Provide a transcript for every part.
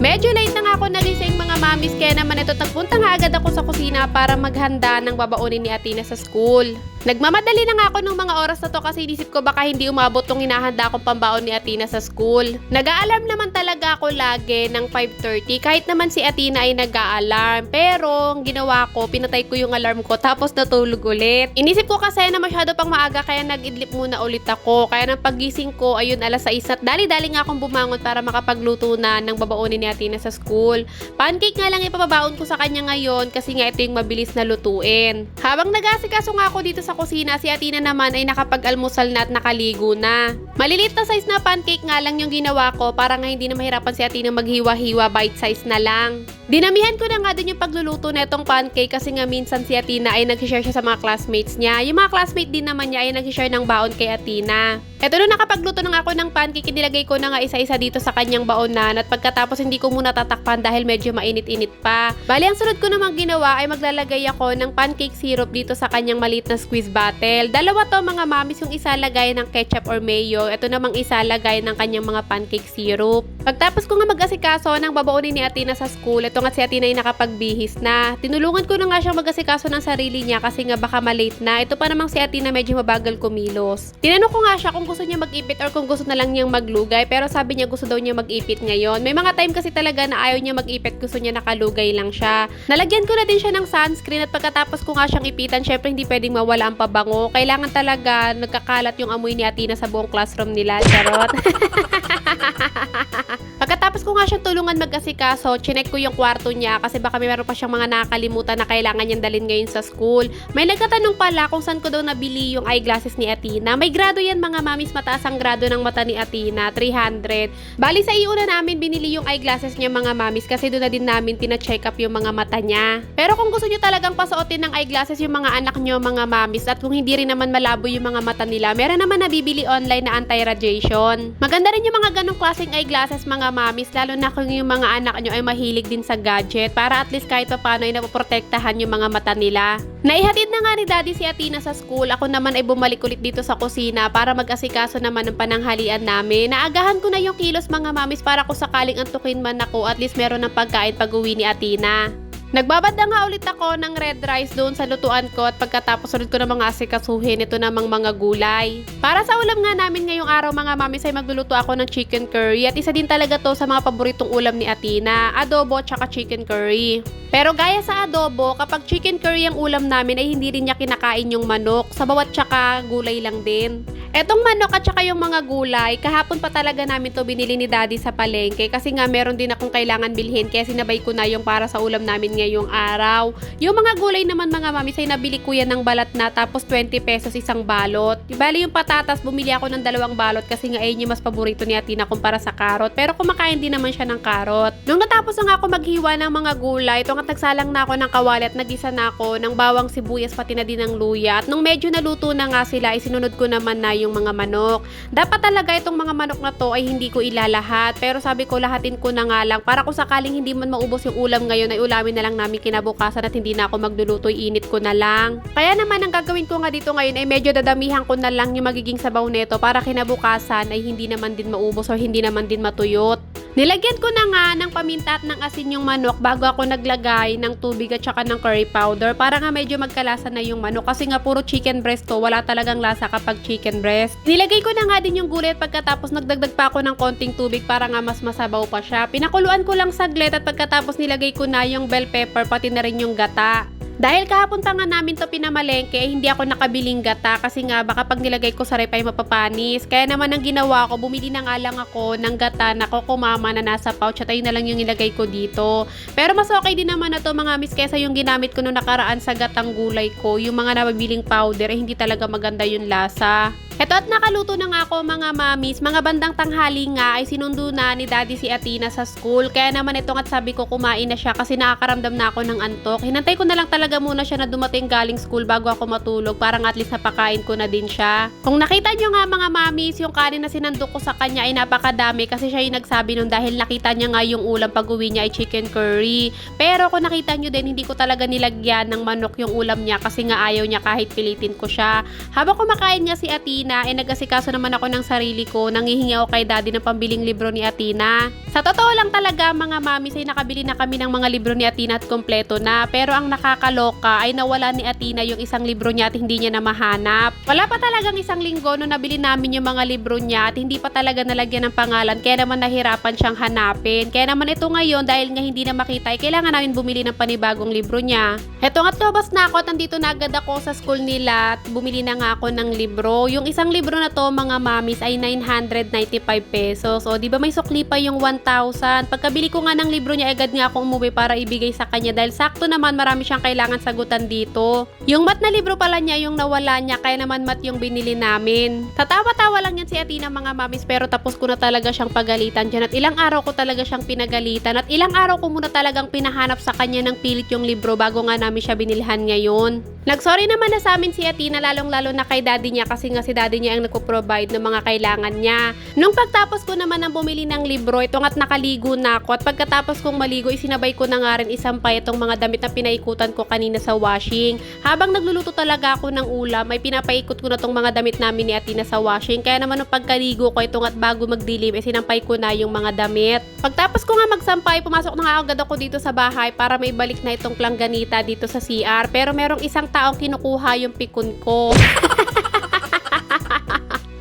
Medyo late na nga ako nagising mga mamis kaya naman ito nagpunta nga agad ako sa kusina para maghanda ng babaunin ni Atina sa school. Nagmamadali na nga ako ng mga oras na to kasi inisip ko baka hindi umabot tong hinahanda akong pambaon ni Atina sa school. Nag-aalarm naman talaga ako lagi ng 5.30 kahit naman si Atina ay nag-aalarm. Pero ang ginawa ko, pinatay ko yung alarm ko tapos natulog ulit. Inisip ko kasi na masyado pang maaga kaya nag-idlip muna ulit ako. Kaya nang pagising ko, ayun alas 6 at dali-dali nga akong bumangon para makapagluto na ng babaunin ni Atina sa school. Pancake nga lang ipapabaon ko sa kanya ngayon kasi nga ito yung mabilis na lutuin. Habang nag-asikaso nga ako dito sa kusina, si Atina naman ay nakapag-almusal na at nakaligo na. Malilit na size na pancake nga lang yung ginawa ko para nga hindi na mahirapan si Atina maghiwa-hiwa bite size na lang. Dinamihan ko na nga din yung pagluluto na itong pancake kasi nga minsan si Atina ay nag-share siya sa mga classmates niya. Yung mga classmate din naman niya ay nag-share ng baon kay Atina. Eto na nakapagluto na nga ako ng pancake, inilagay ko na nga isa-isa dito sa kanyang baonan at pagkatapos hindi ko muna tatakpan dahil medyo mainit-init pa. Bali, ang sunod ko namang ginawa ay maglalagay ako ng pancake syrup dito sa kanyang maliit na squeeze bottle. Dalawa to mga mamis yung isa lagay ng ketchup or mayo. Ito namang isa lagay ng kanyang mga pancake syrup. Pagtapos ko nga mag-asikaso ng babaunin ni Atina sa school, ito nga si Atina ay nakapagbihis na. Tinulungan ko na nga siyang mag-asikaso ng sarili niya kasi nga baka malate na. Ito pa namang si Atina medyo mabagal kumilos. Tinanong ko nga siya kung gusto niya mag-ipit or kung gusto na lang niyang maglugay pero sabi niya gusto daw niya mag-ipit ngayon. May mga time kasi talaga na ayaw niya mag-ipit, gusto niya nakalugay lang siya. Nalagyan ko na din siya ng sunscreen at pagkatapos ko nga siyang ipitan, syempre hindi pwedeng mawala ang pabango. Kailangan talaga nagkakalat yung amoy ni Atina sa buong classroom nila. Charot. Pagkatapos ko nga siyang tulungan mag-asikaso, chinek ko yung kwarto niya kasi baka meron pa siyang mga nakakalimutan na kailangan niyang dalhin ngayon sa school. May nagtatanong pala kung saan ko daw nabili yung eyeglasses ni Atina. May grado yan mga mamis, mataas ang grado ng mata ni Atina, 300. Bali sa iuna namin binili yung eyeglasses niya mga mamis kasi doon na din namin tina-check up yung mga mata niya. Pero kung gusto niyo talagang pasuotin ng eyeglasses yung mga anak niyo mga mamis at kung hindi rin naman malabo yung mga mata nila, meron naman nabibili online na anti-radiation. Maganda rin yung mga ganong klaseng eyeglasses mga mamis, lalo na kung yung mga anak nyo ay mahilig din sa gadget para at least kahit pa paano ay napoprotektahan yung mga mata nila. Naihatid na nga ni Daddy si Atina sa school, ako naman ay bumalik ulit dito sa kusina para mag-asikaso naman ng pananghalian namin. Naagahan ko na yung kilos mga mamis para kung sakaling antukin man ako, at least meron ng pagkain pag uwi ni Atina. Nagbabad na nga ulit ako ng red rice doon sa lutuan ko at pagkatapos ulit ko na mga asikasuhin ito namang mga gulay. Para sa ulam nga namin ngayong araw mga mamis ay magluluto ako ng chicken curry at isa din talaga to sa mga paboritong ulam ni Atina, adobo tsaka chicken curry. Pero gaya sa adobo, kapag chicken curry ang ulam namin ay hindi rin niya kinakain yung manok, sa bawat tsaka gulay lang din. Etong manok at saka yung mga gulay, kahapon pa talaga namin to binili ni daddy sa palengke kasi nga meron din akong kailangan bilhin kaya sinabay ko na yung para sa ulam namin ngayong araw. Yung mga gulay naman mga mami, ay nabili ko yan ng balat na tapos 20 pesos isang balot. Bali yung patatas, bumili ako ng dalawang balot kasi nga ayun yung mas paborito ni Atina kumpara sa karot. Pero kumakain din naman siya ng karot. Nung natapos na nga ako maghiwa ng mga gulay, ito nga nagsalang na ako ng kawali at nagisa na ako ng bawang sibuyas pati na din ng luya. At nung medyo naluto na nga sila, isinunod ko naman na yung mga manok. Dapat talaga itong mga manok na to ay hindi ko ilalahat. Pero sabi ko lahatin ko na nga lang para kung sakaling hindi man maubos yung ulam ngayon ay ulamin na lang namin kinabukasan at hindi na ako magluluto, init ko na lang. Kaya naman ang gagawin ko nga dito ngayon ay medyo dadamihan ko na lang yung magiging sabaw nito para kinabukasan ay hindi naman din maubos o hindi naman din matuyot. Nilagyan ko na nga ng paminta at ng asin yung manok bago ako naglagay ng tubig at saka ng curry powder para nga medyo magkalasa na yung manok kasi nga puro chicken breast to, wala talagang lasa kapag chicken breast. Nilagay ko na nga din yung gulay at pagkatapos nagdagdag pa ako ng konting tubig para nga mas masabaw pa siya. Pinakuluan ko lang saglit at pagkatapos nilagay ko na yung bell pepper pati na rin yung gata. Dahil kahapon pa nga namin to pinamalengke, eh, hindi ako nakabiling gata kasi nga baka pag nilagay ko sa rep ay mapapanis. Kaya naman ang ginawa ko, bumili na nga lang ako ng gata na kokomama na nasa pouch at ayun na lang yung ilagay ko dito. Pero mas okay din naman na to mga miss kesa yung ginamit ko nung nakaraan sa gatang gulay ko. Yung mga nababiling powder, eh, hindi talaga maganda yung lasa. Eto at nakaluto na nga ako mga mamis, mga bandang tanghali nga ay sinundo na ni daddy si Atina sa school. Kaya naman ito at sabi ko kumain na siya kasi nakakaramdam na ako ng antok. Hinantay ko na lang talaga muna siya na dumating galing school bago ako matulog para at least napakain ko na din siya. Kung nakita nyo nga mga mamis, yung kanin na sinandok ko sa kanya ay napakadami kasi siya yung nagsabi nun dahil nakita niya nga yung ulam pag uwi niya ay chicken curry. Pero kung nakita nyo din, hindi ko talaga nilagyan ng manok yung ulam niya kasi nga ayaw niya kahit pilitin ko siya. Habang kumakain niya si Atina, Athena, eh nag-asikaso naman ako ng sarili ko. Nangihingi ako kay daddy ng pambiling libro ni Athena. Sa totoo lang talaga mga mami, ay nakabili na kami ng mga libro ni Athena at kompleto na. Pero ang nakakaloka ay nawala ni Athena yung isang libro niya at hindi niya na mahanap. Wala pa talagang isang linggo no nabili namin yung mga libro niya at hindi pa talaga nalagyan ng pangalan. Kaya naman nahirapan siyang hanapin. Kaya naman ito ngayon dahil nga hindi na makita ay kailangan namin bumili ng panibagong libro niya. Heto nga't lumabas na ako at nandito na agad ako sa school nila at bumili na nga ako ng libro. Yung isang libro na to mga mamis ay 995 pesos. So, di ba may sukli pa yung 1,000? Pagkabili ko nga ng libro niya, agad nga ako umuwi para ibigay sa kanya dahil sakto naman marami siyang kailangan sagutan dito. Yung mat na libro pala niya yung nawala niya, kaya naman mat yung binili namin. Tatawa-tawa lang yan si Atina mga mamis pero tapos ko na talaga siyang pagalitan dyan at ilang araw ko talaga siyang pinagalitan at ilang araw ko muna talagang pinahanap sa kanya ng pilit yung libro bago nga namin siya binilhan ngayon. Nagsorry naman na sa amin si Atina lalong-lalo na kay daddy niya kasi nga si daddy niya ang nagpo-provide ng mga kailangan niya. Nung pagtapos ko naman ng bumili ng libro, ito nga't nakaligo na ako at pagkatapos kong maligo, isinabay ko na nga rin isampay itong mga damit na pinaikutan ko kanina sa washing. Habang nagluluto talaga ako ng ulam, ay pinapaikot ko na tong mga damit namin ni Atina sa washing. Kaya naman nung pagkaligo ko, ito nga't bago magdilim, eh, sinampay ko na yung mga damit. Pagtapos ko nga magsampay, pumasok na nga agad ako dito sa bahay para may balik na itong plangganita dito sa CR. Pero merong isang taong kinukuha yung pikon ko.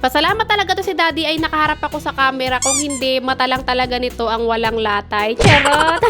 Pasalamat talaga to si Daddy ay nakaharap ako sa camera. Kung hindi, mata lang talaga nito ang walang latay. Charot!